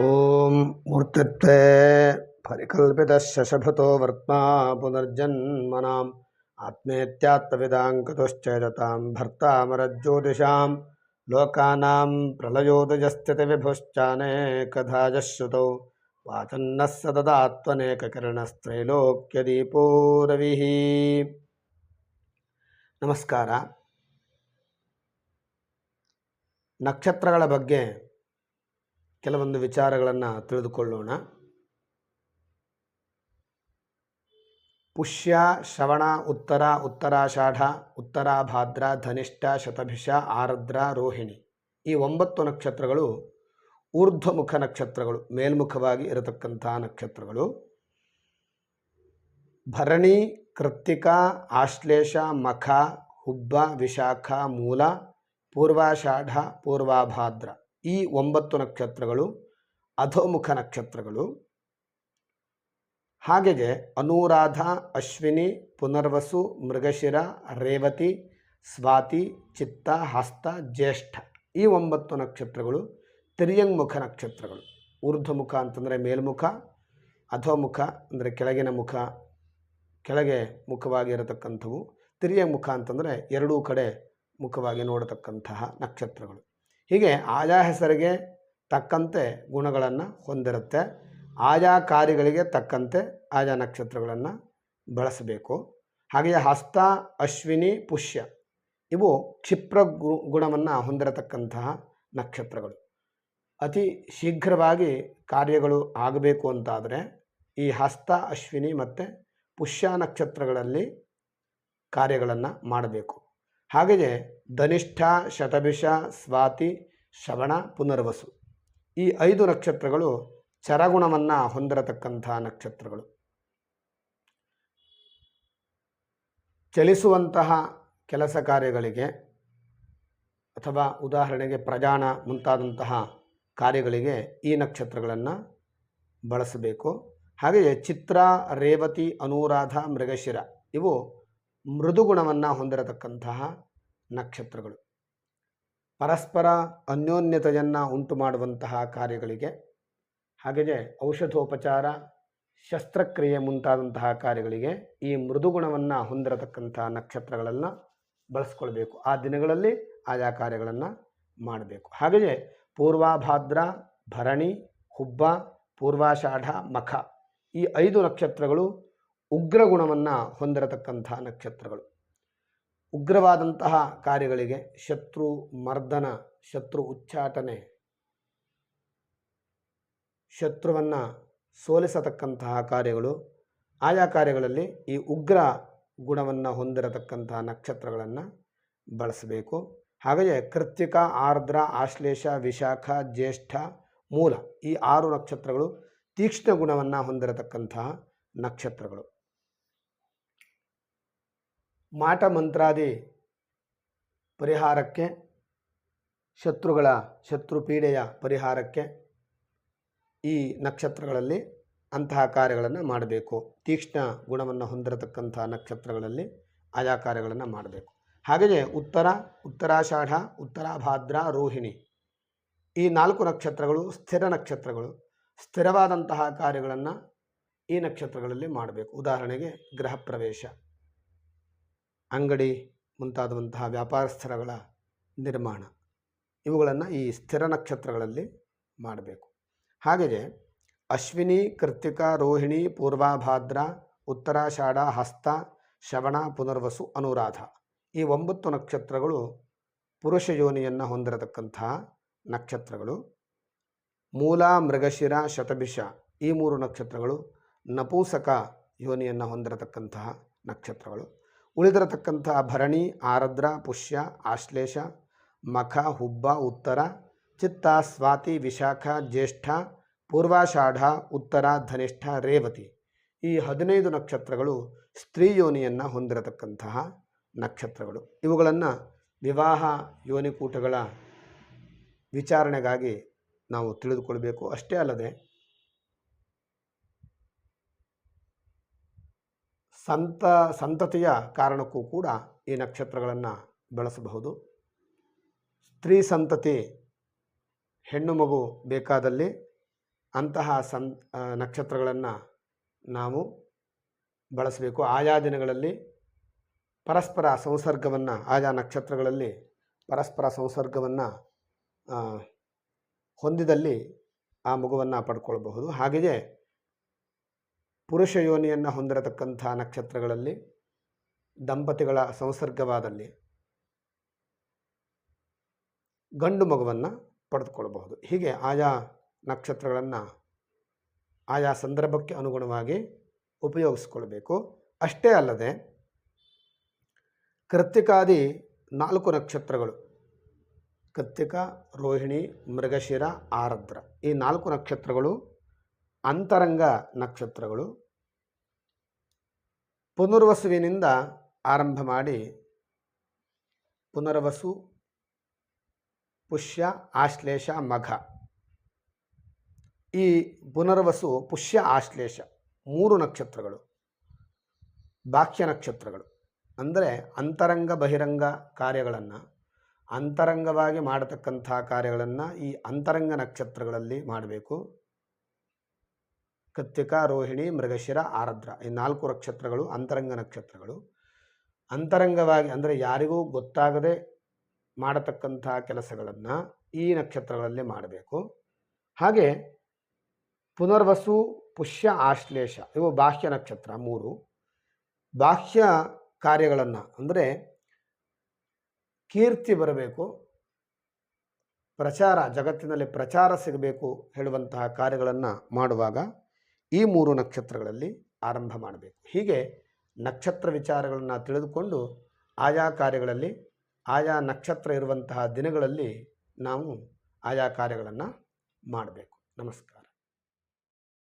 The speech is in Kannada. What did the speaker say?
ॐ मूर्तित्वे परिकल्पितशशभतो वर्त्मा पुनर्जन्मनाम् आत्मेत्यात्मविदां कुतश्चेदतां भर्तामरज्योतिषां लोकानां प्रलयोदयस्थितिविभुश्चानेकधा श्रुतौ वाचन्नः सतदात्मनेककिरणस्त्रैलोक्यदीपो रविः ನಮಸ್ಕಾರ ನಕ್ಷತ್ರಗಳ ಬಗ್ಗೆ ಕೆಲವೊಂದು ವಿಚಾರಗಳನ್ನು ತಿಳಿದುಕೊಳ್ಳೋಣ. ಪುಷ್ಯ, ಶ್ರವಣ, ಉತ್ತರ, ಉತ್ತರಾಷಾಢ ಉತ್ತರಾಭಾದ್ರ ಧನಿಷ್ಠ, ಶತಭಿಷ, ಆರದ್ರ, ರೋಹಿಣಿ ಈ ಒಂಬತ್ತು ನಕ್ಷತ್ರಗಳು ಊರ್ಧ್ವಮುಖ ನಕ್ಷತ್ರಗಳು, ಮೇಲ್ಮುಖವಾಗಿ ಇರತಕ್ಕಂಥ ನಕ್ಷತ್ರಗಳು. ಭರಣಿ, ಕೃತ್ತಿಕಾ, ಆಶ್ಲೇಷ, ಮಖ, ಹುಬ್ಬ, ವಿಶಾಖ, ಮೂಲ, ಪೂರ್ವಾಷಾಢ, ಪೂರ್ವಾಭಾದ್ರ. ಈ ಒಂಬತ್ತು ನಕ್ಷತ್ರಗಳು ಅಧೋಮುಖ ನಕ್ಷತ್ರಗಳು. ಹಾಗೆಯೇ ಅನುರಾಧ, ಅಶ್ವಿನಿ, ಪುನರ್ವಸು, ಮೃಗಶಿರ, ರೇವತಿ, ಸ್ವಾತಿ, ಚಿತ್ತ, ಹಸ್ತ, ಜ್ಯೇಷ್ಠ ಈ ಒಂಬತ್ತು ನಕ್ಷತ್ರಗಳು ತಿರ್ಯಂಗ್ಮುಖ ನಕ್ಷತ್ರಗಳು. ಊರ್ಧ್ವಮುಖ ಅಂತಂದರೆ ಮೇಲ್ಮುಖ, ಅಧೋಮುಖ ಅಂದರೆ ಕೆಳಗಿನ ಮುಖ, ಕೆಳಗೆ ಮುಖವಾಗಿರತಕ್ಕಂಥವು ತಿರ್ಯಂಗ್ಮುಖ ತಿರಿಯ ಮುಖ ಅಂತಂದರೆ ಎರಡೂ ಕಡೆ ಮುಖವಾಗಿ ನೋಡತಕ್ಕಂತಹ ನಕ್ಷತ್ರಗಳು. ಹೀಗೆ ಆಯಾ ಹೆಸರಿಗೆ ತಕ್ಕಂತೆ ಗುಣಗಳನ್ನು ಹೊಂದಿರುತ್ತೆ. ಆಯಾ ಕಾರ್ಯಗಳಿಗೆ ತಕ್ಕಂತೆ ಆಯಾ ನಕ್ಷತ್ರಗಳನ್ನು ಬಳಸಬೇಕು. ಹಾಗೆಯೇ ಹಸ್ತ, ಅಶ್ವಿನಿ, ಪುಷ್ಯ ಇವು ಕ್ಷಿಪ್ರ ಗುಣವನ್ನು ಹೊಂದಿರತಕ್ಕಂತಹ ನಕ್ಷತ್ರಗಳು. ಅತಿ ಶೀಘ್ರವಾಗಿ ಕಾರ್ಯಗಳು ಆಗಬೇಕು ಅಂತಾದರೆ ಈ ಹಸ್ತ, ಅಶ್ವಿನಿ ಮತ್ತು ಪುಷ್ಯ ನಕ್ಷತ್ರಗಳಲ್ಲಿ ಕಾರ್ಯಗಳನ್ನು ಮಾಡಬೇಕು. ಹಾಗೆಯೇ ಧನಿಷ್ಠ, ಶತಭಿಷ, ಸ್ವಾತಿ, ಶ್ರವಣ, ಪುನರ್ವಸು. ಈ ಐದು ನಕ್ಷತ್ರಗಳು ಚರಗುಣವನ್ನು ಹೊಂದಿರತಕ್ಕಂಥ ನಕ್ಷತ್ರಗಳು. ಚಲಿಸುವಂತಹ ಕೆಲಸ ಕಾರ್ಯಗಳಿಗೆ ಅಥವಾ ಉದಾಹರಣೆಗೆ ಪ್ರಜಾಣ ಮುಂತಾದಂತಹ ಕಾರ್ಯಗಳಿಗೆ ಈ ನಕ್ಷತ್ರಗಳನ್ನು ಬಳಸಬೇಕು. ಹಾಗೆಯೇ ಚಿತ್ರ, ರೇವತಿ, ಅನುರಾಧ, ಮೃಗಶಿರ ಇವು ಮೃದುಗುಣವನ್ನು ಹೊಂದಿರತಕ್ಕಂತಹ ನಕ್ಷತ್ರಗಳು. ಪರಸ್ಪರ ಅನ್ಯೋನ್ಯತೆಯನ್ನು ಉಂಟು ಮಾಡುವಂತಹ ಕಾರ್ಯಗಳಿಗೆ, ಹಾಗೆಯೇ ಔಷಧೋಪಚಾರ, ಶಸ್ತ್ರಕ್ರಿಯೆ ಮುಂತಾದಂತಹ ಕಾರ್ಯಗಳಿಗೆ ಈ ಮೃದುಗುಣವನ್ನು ಹೊಂದಿರತಕ್ಕಂಥ ನಕ್ಷತ್ರಗಳನ್ನು ಬಳಸ್ಕೊಳ್ಬೇಕು. ಆ ದಿನಗಳಲ್ಲಿ ಆಯಾ ಕಾರ್ಯಗಳನ್ನು ಮಾಡಬೇಕು. ಹಾಗೆಯೇ ಪೂರ್ವಾಭಾದ್ರ, ಭರಣಿ, ಹುಬ್ಬ, ಪೂರ್ವಾಷಾಢ, ಮಖ ಈ ಐದು ನಕ್ಷತ್ರಗಳು ಉಗ್ರ ಗುಣವನ್ನು ಹೊಂದಿರತಕ್ಕಂಥ ನಕ್ಷತ್ರಗಳು. ಉಗ್ರವಾದಂತಹ ಕಾರ್ಯಗಳಿಗೆ ಶತ್ರು ಮರ್ದನ, ಶತ್ರು ಉಚ್ಚಾಟನೆ, ಶತ್ರುವನ್ನು ಸೋಲಿಸತಕ್ಕಂತಹ ಕಾರ್ಯಗಳು, ಆಯಾ ಕಾರ್ಯಗಳಲ್ಲಿ ಈ ಉಗ್ರ ಗುಣವನ್ನು ಹೊಂದಿರತಕ್ಕಂತಹ ನಕ್ಷತ್ರಗಳನ್ನು ಬಳಸಬೇಕು. ಹಾಗೆಯೇ ಕೃತ್ತಿಕ, ಆರ್ದ್ರ, ಆಶ್ಲೇಷ, ವಿಶಾಖ, ಜ್ಯೇಷ್ಠ, ಮೂಲ ಈ ಆರು ನಕ್ಷತ್ರಗಳು ತೀಕ್ಷ್ಣ ಗುಣವನ್ನು ಹೊಂದಿರತಕ್ಕಂತಹ ನಕ್ಷತ್ರಗಳು. ಮಾಟ ಮಂತ್ರಾದಿ ಪರಿಹಾರಕ್ಕೆ, ಶತ್ರುಗಳ ಶತ್ರು ಪೀಡೆಯ ಪರಿಹಾರಕ್ಕೆ ಈ ನಕ್ಷತ್ರಗಳಲ್ಲಿ ಅಂತಹ ಕಾರ್ಯಗಳನ್ನು ಮಾಡಬೇಕು. ತೀಕ್ಷ್ಣ ಗುಣವನ್ನು ಹೊಂದಿರತಕ್ಕಂಥ ನಕ್ಷತ್ರಗಳಲ್ಲಿ ಆಯಾ ಕಾರ್ಯಗಳನ್ನು ಮಾಡಬೇಕು. ಹಾಗೆಯೇ ಉತ್ತರ, ಉತ್ತರಾಷಾಢ, ಉತ್ತರಾಭಾದ್ರ, ರೋಹಿಣಿ ಈ ನಾಲ್ಕು ನಕ್ಷತ್ರಗಳು ಸ್ಥಿರ ನಕ್ಷತ್ರಗಳು. ಸ್ಥಿರವಾದಂತಹ ಕಾರ್ಯಗಳನ್ನು ಈ ನಕ್ಷತ್ರಗಳಲ್ಲಿ ಮಾಡಬೇಕು. ಉದಾಹರಣೆಗೆ ಗೃಹ ಪ್ರವೇಶ. ಅಂಗಡಿ ಮುಂತಾದಂತಹ ವ್ಯಾಪಾರ ಸ್ಥಳಗಳ ನಿರ್ಮಾಣ. ಇವುಗಳನ್ನು ಈ ಸ್ಥಿರ ನಕ್ಷತ್ರಗಳಲ್ಲಿ ಮಾಡಬೇಕು. ಹಾಗೆಯೇ ಅಶ್ವಿನಿ ಕೃತಿಕ ರೋಹಿಣಿ ಪೂರ್ವಾಭಾದ್ರ ಉತ್ತರಾಷಾಢ ಹಸ್ತ, ಶ್ರವಣ, ಪುನರ್ವಸು, ಅನುರಾಧ ಈ ಒಂಬತ್ತು ನಕ್ಷತ್ರಗಳು ಪುರುಷ ಯೋನಿಯನ್ನು ಹೊಂದಿರತಕ್ಕಂತಹ ನಕ್ಷತ್ರಗಳು. ಮೂಲ, ಮೃಗಶಿರ, ಶತಭಿಷ ಈ ಮೂರು ನಕ್ಷತ್ರಗಳು ನಪೂಸಕ ಯೋನಿಯನ್ನು ಹೊಂದಿರತಕ್ಕಂತಹ ನಕ್ಷತ್ರಗಳು. ಉಳಿದಿರತಕ್ಕಂತಹ ಭರಣಿ, ಆರದ್ರ, ಪುಷ್ಯ, ಆಶ್ಲೇಷ, ಮಖ, ಹುಬ್ಬ, ಉತ್ತರ, ಚಿತ್ತ, ಸ್ವಾತಿ, ವಿಶಾಖ, ಜ್ಯೇಷ್ಠ, ಪೂರ್ವಾಷಾಢ, ಉತ್ತರ, ಧನಿಷ್ಠ, ರೇವತಿ. ಈ ಹದಿನೈದು ನಕ್ಷತ್ರಗಳು ಸ್ತ್ರೀ ಯೋನಿಯನ್ನು ಹೊಂದಿರತಕ್ಕಂತಹ ನಕ್ಷತ್ರಗಳು. ಇವುಗಳನ್ನು ವಿವಾಹ ಯೋನಿಕೂಟಗಳ ವಿಚಾರಣೆಗಾಗಿ ನಾವು ತಿಳಿದುಕೊಳ್ಬೇಕು. ಅಷ್ಟೇ ಅಲ್ಲದೆ ಸಂತ, ಸಂತತಿಯ ಕಾರಣಕ್ಕೂ ಕೂಡ ಈ ನಕ್ಷತ್ರಗಳನ್ನು ಬಳಸಬಹುದು. ಸ್ತ್ರೀ ಸಂತತಿ ಹೆಣ್ಣು ಮಗು ಬೇಕಾದಲ್ಲಿ ಅಂತಹ ಸಂ ನಕ್ಷತ್ರಗಳನ್ನು ನಾವು ಬಳಸಬೇಕು. ಆಯಾ ದಿನಗಳಲ್ಲಿ ಪರಸ್ಪರ ಸಂಸರ್ಗವನ್ನು, ಆಯಾ ನಕ್ಷತ್ರಗಳಲ್ಲಿ ಪರಸ್ಪರ ಸಂಸರ್ಗವನ್ನು ಹೊಂದಿದಲ್ಲಿ ಆ ಮಗುವನ್ನು ಪಡ್ಕೊಳ್ಬಹುದು. ಹಾಗೆಯೇ ಪುರುಷ ಯೋನಿಯನ್ನು ಹೊಂದಿರತಕ್ಕಂಥ ನಕ್ಷತ್ರಗಳಲ್ಲಿ, ದಂಪತಿಗಳ ಸಂಸರ್ಗವಾದಲ್ಲಿ ಗಂಡು ಮಗುವನ್ನು ಪಡೆದುಕೊಳ್ಳಬಹುದು. ಹೀಗೆ ಆಯಾ ನಕ್ಷತ್ರಗಳನ್ನು ಆಯಾ ಸಂದರ್ಭಕ್ಕೆ ಅನುಗುಣವಾಗಿ ಉಪಯೋಗಿಸ್ಕೊಳ್ಬೇಕು. ಅಷ್ಟೇ ಅಲ್ಲದೆ ಕೃತ್ತಿಕಾದಿ ನಾಲ್ಕು ನಕ್ಷತ್ರಗಳು, ಕೃತ್ತಿಕ, ರೋಹಿಣಿ, ಮೃಗಶಿರ, ಆರದ್ರ, ಈ ನಾಲ್ಕು ನಕ್ಷತ್ರಗಳು ಅಂತರಂಗ ನಕ್ಷತ್ರಗಳು ಪುನರ್ವಸುವಿನಿಂದ ಆರಂಭ ಮಾಡಿ ಪುನರ್ವಸು, ಪುಷ್ಯ, ಆಶ್ಲೇಷ, ಮಘ. ಈ ಪುನರ್ವಸು, ಪುಷ್ಯ, ಆಶ್ಲೇಷ ಮೂರು ನಕ್ಷತ್ರಗಳು, ಬಾಹ್ಯ ನಕ್ಷತ್ರಗಳು. ಅಂದರೆ ಅಂತರಂಗ, ಬಹಿರಂಗ ಕಾರ್ಯಗಳನ್ನು, ಅಂತರಂಗವಾಗಿ ಮಾಡತಕ್ಕಂಥ ಕಾರ್ಯಗಳನ್ನು ಈ ಅಂತರಂಗ ನಕ್ಷತ್ರಗಳಲ್ಲಿ ಮಾಡಬೇಕು. ಕತ್ತಿಕ ರೋಹಿಣಿ, ಮೃಗಶಿರ, ಆರದ್ರ ಈ ನಾಲ್ಕು ನಕ್ಷತ್ರಗಳು ಅಂತರಂಗ ನಕ್ಷತ್ರಗಳು. ಅಂತರಂಗವಾಗಿ ಅಂದರೆ ಯಾರಿಗೂ ಗೊತ್ತಾಗದೆ ಮಾಡತಕ್ಕಂಥ ಕೆಲಸಗಳನ್ನು ಈ ನಕ್ಷತ್ರಗಳಲ್ಲಿ ಮಾಡಬೇಕು. ಹಾಗೆ ಪುನರ್ವಸು, ಪುಷ್ಯ, ಆಶ್ಲೇಷ ಇವು ಬಾಹ್ಯ ನಕ್ಷತ್ರ ಮೂರು. ಬಾಹ್ಯ ಕಾರ್ಯಗಳನ್ನು ಅಂದರೆ ಕೀರ್ತಿ ಬರಬೇಕು, ಪ್ರಚಾರ, ಜಗತ್ತಿನಲ್ಲಿ ಪ್ರಚಾರ ಸಿಗಬೇಕು ಹೇಳುವಂತಹ ಕಾರ್ಯಗಳನ್ನು ಮಾಡುವಾಗ ಈ ಮೂರು ನಕ್ಷತ್ರಗಳಲ್ಲಿ ಆರಂಭ ಮಾಡಬೇಕು. ಹೀಗೆ ನಕ್ಷತ್ರ ವಿಚಾರಗಳನ್ನು ತಿಳಿದುಕೊಂಡು ಆಯಾ ಕಾರ್ಯಗಳಲ್ಲಿ ಆಯಾ ನಕ್ಷತ್ರ ಇರುವಂತಹ ದಿನಗಳಲ್ಲಿ ನಾವು ಆಯಾ ಕಾರ್ಯಗಳನ್ನು ಮಾಡಬೇಕು. ನಮಸ್ಕಾರ.